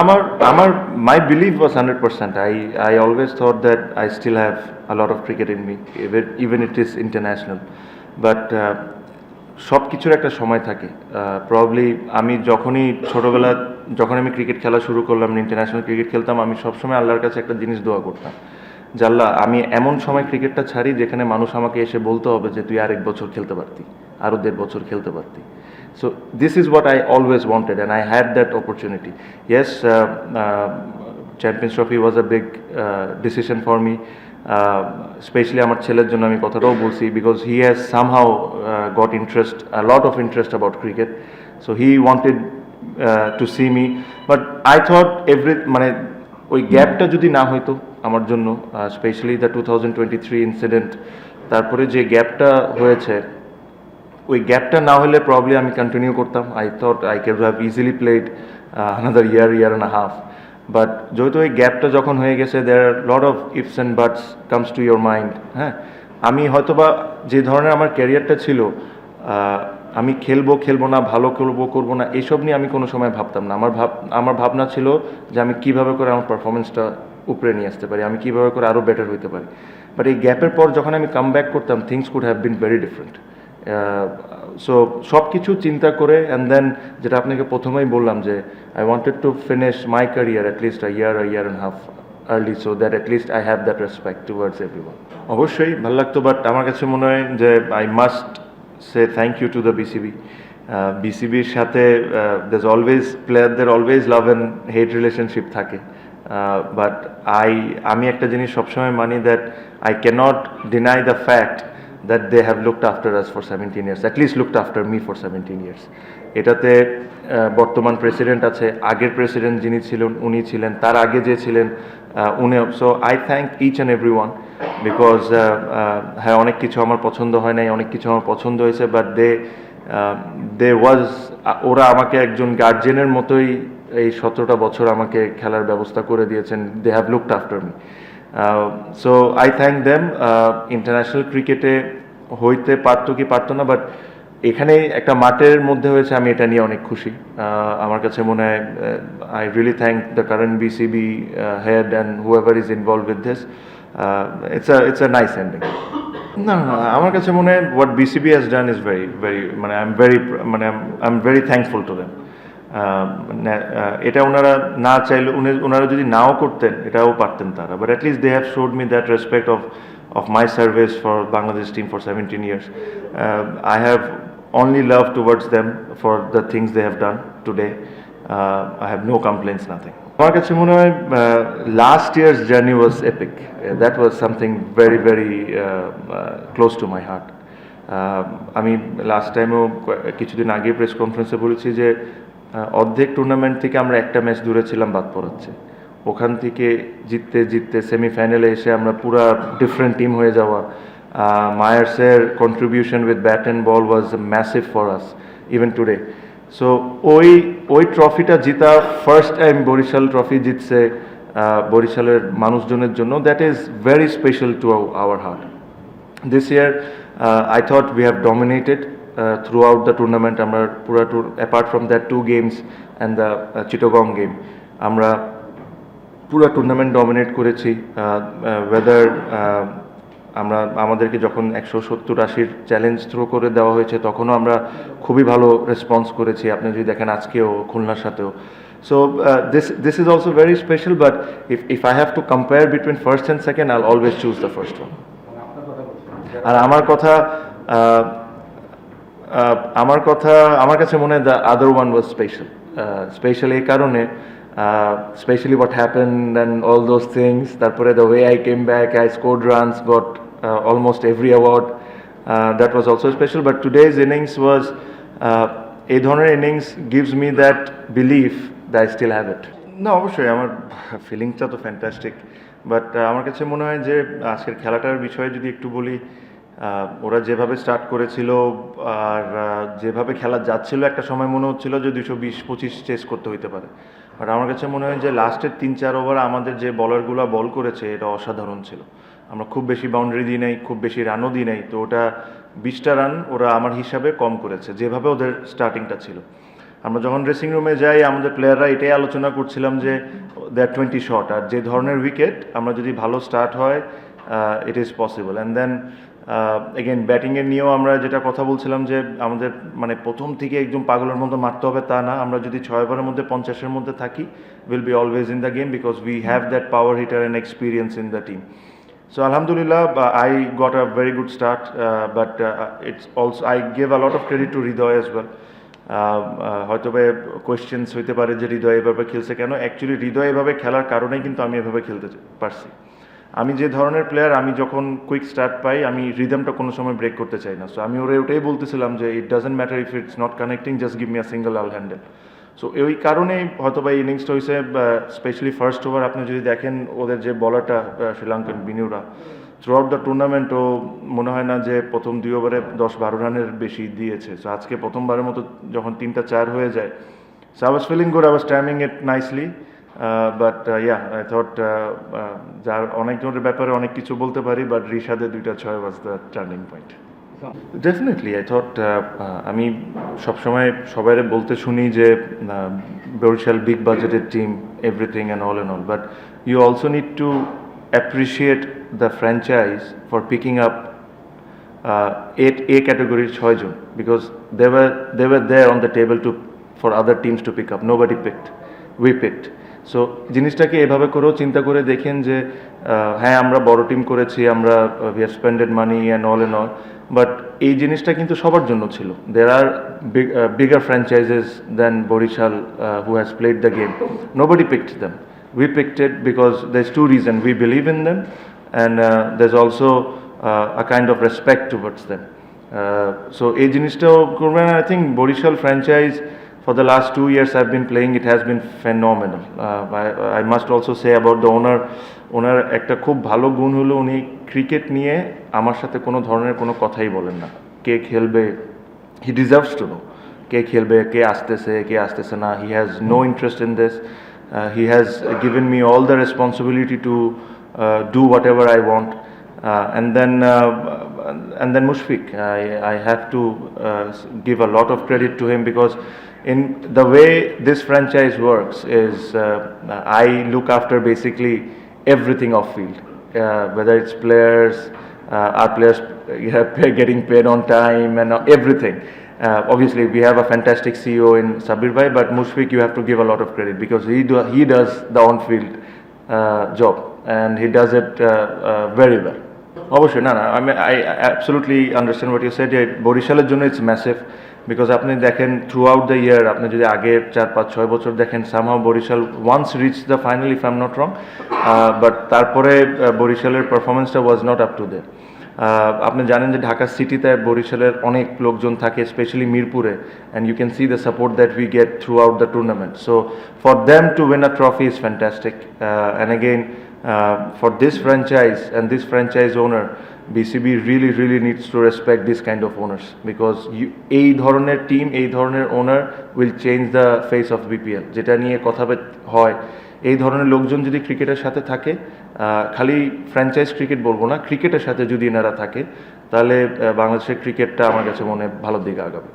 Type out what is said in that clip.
আমার আমার my believe was hundred percent I I always thought that I still have a lot of cricket in me even it is international but সব কিছুর একটা সময় থাকে। Probably আমি যখনই ছোটোবেলা যখন আমি ক্রিকেট খেলা শুরু করলাম ইন্টারন্যাশনাল ক্রিকেট খেলতাম, আমি সবসময় আল্লাহর কাছে একটা জিনিস দোয়া করতাম। আল্লাহ, আমি এমন সময় ক্রিকেটটা ছাড়ি, যেখানে মানুষ আমাকে এসে বলতে হবে যে, তুই আরেক বছর খেলতে পারতি। আরও দেড় বছর খেলতে পারতি। So this is what I always wanted and I had that opportunity yes champions trophy was a big decision for me specially আমার ছেলের জন্য আমি কথাটাও বলছি because he has somehow got interest lot of interest about cricket so he wanted to see me but I thought every মানে ওই গ্যাপটা যদি না হইতো আমার জন্য specially the two thousand twenty three incident তারপরে যে গ্যাপটা হয়েছে ওই গ্যাপটা না হলে প্রবলি আমি কন্টিনিউ করতাম। I thought I can have easily played another year year and half but যেহেতু ওই গ্যাপটা যখন হয়ে গেছে there are lot of ifs and buts comes to your mind হ্যাঁ? আমি হয়তোবা যে ধরনের আমার ক্যারিয়ারটা ছিল আমি খেলব খেলব না, ভালো খেলব করব না এইসব নিয়ে আমি কোনো সময় ভাবতাম না। আমার ভাব, আমার ভাবনা ছিল যে আমি কীভাবে করে আমার পারফরমেন্সটা উপরে নিয়ে আসতে পারি, আমি কীভাবে করে আরও বেটার হইতে পারি। বাট এই গ্যাপের পর যখন আমি কাম ব্যাক করতাম things could have been very different so সব কিছু চিন্তা করে অ্যান্ড দেন যেটা আপনাকে প্রথমেই বললাম যে I wanted to finish my career at least a year a year and half early so that at least I have that respect towards every one অবশ্যই, ভালো লাগতো বাট আমার কাছে মনে হয় যে I must say thank you to the BCB বিসিবির সাথে দের অলওয়েজ প্লেয়ারদের always love and hate relationship থাকে। বাট আই আমি একটা জিনিস সবসময় মানি that I cannot deny the fact that they have looked after us for 17 years, at least looked after me for 17 years. এটাতে বর্তমান প্রেসিডেন্ট আছে আগের প্রেসিডেন্ট যিনি ছিলেন উনি ছিলেন তার আগে যে ছিলেন উনি so I thank each and every one because হ্যাঁ অনেক কিছু আমার পছন্দ হয় নাই অনেক কিছু আমার পছন্দ হয়েছে বাট দে দে ওয়াজ ওরা আমাকে একজন গার্জেনের মতোই এই সতেরোটা বছর আমাকে খেলার ব্যবস্থা করে দিয়েছেন they have looked after me so I thank them international ক্রিকেটে হইতে পারতো কি পারতো না বাট এখানে একটা মাঠের মধ্যে হয়েছে, আমি এটা নিয়ে অনেক খুশি। আমার কাছে মনে হয় I really thank the current BCB head and whoever is involve with this it's it's a nice ending না না আমার কাছে মনে হয় what BCB has done is very very মানে আই এম ভেরি মানে I am very thankful to them এটা ওনারা না চাইলে উনি ওনারা যদি নাও করতেন এটাও পারতেন তারা but at least they have showed me that respect of my service for Bangladesh team for 17 years. Uh, I have only love towards them for the things they have done today. Uh, I have no nothing. আমার কাছে মনে হয় last years journey was epic that was something very very close to my heart আমি last টাইমও কিছুদিন আগে press কনফারেন্সে বলেছি যে অর্ধেক টুর্নামেন্ট থেকে আমরা একটা ম্যাচ দূরে ছিলাম, বাদ পড়াচ্ছে। ওখান থেকে জিততে জিততে সেমিফাইনালে এসে আমরা পুরা ডিফারেন্ট টিম হয়ে যাওয়া। মায়ার্সের contribution with bat and ball was massive for us even today so ওই ওই ট্রফিটা জিতা ফার্স্ট টাইম বরিশাল ট্রফি জিতছে বরিশালের মানুষজনের জন্য that is very special to our heart this year I thought we have dominated uh, throughout the tournament আমরা পুরো apart from that two games and the uh, chittagong game আমরা পুরো tournament dominate করেছি। Weather আমরা আমাদেরকে যখন একশো সত্তর আশির চ্যালেঞ্জ থ্রো করে দেওয়া হয়েছে তখনও আমরা খুবই ভালো রেসপন্স করেছি। আপনি যদি দেখেন আজকেও খুলনার সাথেও। So this this is also very special but if if I have to compare between first and second I always choose the first one আর আমার কথা আমার কথা, আমার কাছে মনে হয় the other one was special special এই কারণে specially what happen and all those things তারপরে the way I came back I scored runs got almost every award that was also special but today's innings was এই ধরনের innings gives me that believe the I still have it না, অবশ্যই, আমার ফিলিংসটা তো fantastic but আমার কাছে মনে হয় যে, আজকের খেলাটার বিষয়ে যদি একটু বলি ওরা যেভাবে স্টার্ট করেছিল আর যেভাবে খেলা যাচ্ছিল, একটা সময় মনে হচ্ছিল যে দুশো বিশ পঁচিশ চেস করতে হইতে পারে। বাট আমার কাছে মনে হয় যে লাস্টের তিন চার ওভার আমাদের যে বলারগুলো বল করেছে, এটা অসাধারণ ছিল। আমরা খুব বেশি বাউন্ডারি দিই নাই, খুব বেশি রানও দিই নাই, তো ওটা বিশটা রান ওরা আমার হিসাবে কম করেছে, যেভাবে ওদের স্টার্টিংটা ছিল। আমরা যখন ড্রেসিং রুমে যাই, আমাদের প্লেয়াররা এটাই আলোচনা করছিলাম যে দ্যাট টোয়েন্টি শট আর যে ধরনের উইকেট আমরা যদি ভালো স্টার্ট হয় it is possible and then again ব্যাটিংয়ের নিয়েও আমরা যেটা কথা বলছিলাম যে আমাদের মানে প্রথম থেকে একদম পাগলের মতো মারতে হবে তা না। আমরা যদি ছয় ওভারের মধ্যে পঞ্চাশের মধ্যে থাকি will be always in the game because we have that power hitter and experience in the team I got a very good start, uh, but uh, it's also I give a lot of credit to Hridoy as well. হয়তো বা questions হইতে পারে যে হৃদয় এভাবে খেলছে কেন? Actually হৃদয় এভাবে খেলার কারণেই কিন্তু আমি এভাবে খেলতে পারছি। আমি যে ধরনের প্লেয়ার আমি যখন কুইক স্টার্ট পাই, আমি রিদমটা কোনো সময় ব্রেক করতে চাই না। সো আমি ওরা ওটাই বলতেছিলাম যে it doesn't matter if it's not connecting just give me a single I'll handle so ওই কারণেই হয়তো বা ইনিংসটা হয়েছে স্পেশালি ফার্স্ট ওভার আপনি যদি দেখেন ওদের যে বলারটা Sri Lankan Binura throughout the tournament ও মনে হয় না যে প্রথম দুই ওভারে দশ বারো রানের বেশি দিয়েছে। সো আজকে প্রথমবারের মতো যখন তিনটা চার হয়ে যায় so I was feeling good I was timing it nicely but yeah I thought যার অনেকজনের ব্যাপারে অনেক কিছু বলতে পারি বাট রিশাদের দুইটা ছয় was the turning point definitely I thought আমি সবসময় সবাই বলতে শুনি যে বরিশাল বিগ বাজেটের team everything and all and all but you also need to appreciate the franchise for picking up eight A ক্যাটাগরির ছয়জন because they were they there on the table to for other teams to pick up nobody picked we picked so জিনিসটাকে এভাবে করেও চিন্তা করে দেখেন যে হ্যাঁ আমরা বড় টিম করেছি, আমরা we have spended money and all and all but এই জিনিসটা কিন্তু সবার জন্য ছিল। There are bigger franchises then Barishal who has played the game nobody picked them we it because there is two reason we believe in them and there is also a kind of respect towards them so এই জিনিসটাও করবেন I think Barishal franchise for the last two years I've been playing, it has been phenomenal. Uh, I, I must also say about the owner, owner একটা খুব ভালো গুণ হলো উনি cricket নিয়ে আমার সাথে কোনো ধরনের কোনো কথাই বলেন না কে খেলবে হি ডিজার্ভস টু নো কে খেলবে কে আসতেছে কে আসতেছে না he has no interest in this he has given me all the responsibility to do whatever I want Uh, and then uh, and then Mushfiq, I, I have to uh, give a lot of credit to him because in the way this franchise works is uh, I look after basically everything off field, uh, whether it's players, uh, our players uh, getting paid on time and everything. Uh, obviously, we have a fantastic CEO in Sabir Bhai, but Mushfiq, you have to give a lot of credit because he do, he does the on-field uh, job and he does it uh, uh, very well. অবশ্যই না না আমি I absolutely understand what you said যে বরিশালের জন্য it's massive because আপনি দেখেন through out the year আপনি যদি আগের চার পাঁচ ছয় বছর দেখেন somehow Barishal once reach the final if I am not wrong but তারপরে বরিশালের পারফরমেন্সটা was not up to they আপনি জানেন যে ঢাকা সিটিতে বরিশালের অনেক লোকজন থাকে স্পেশালি মিরপুরে and you can see the support that we get throughout the tournament so for them to win a trophy is fantastic and again uh, for this franchise and this franchise really, really needs to respect this kind of owners because you, এই ধরনের team এই ধরনের owner will change the face of BPL যেটা নিয়ে কথা হয়। এই ধরনের লোকজন যদি ক্রিকেটের সাথে থাকে খালি ফ্র্যাঞ্চাইজ ক্রিকেট বলব না ক্রিকেটের সাথে যদি এনারা থাকে তাহলে বাংলাদেশের ক্রিকেটটা আমার কাছে মনে ভালো দিকে আগাবে।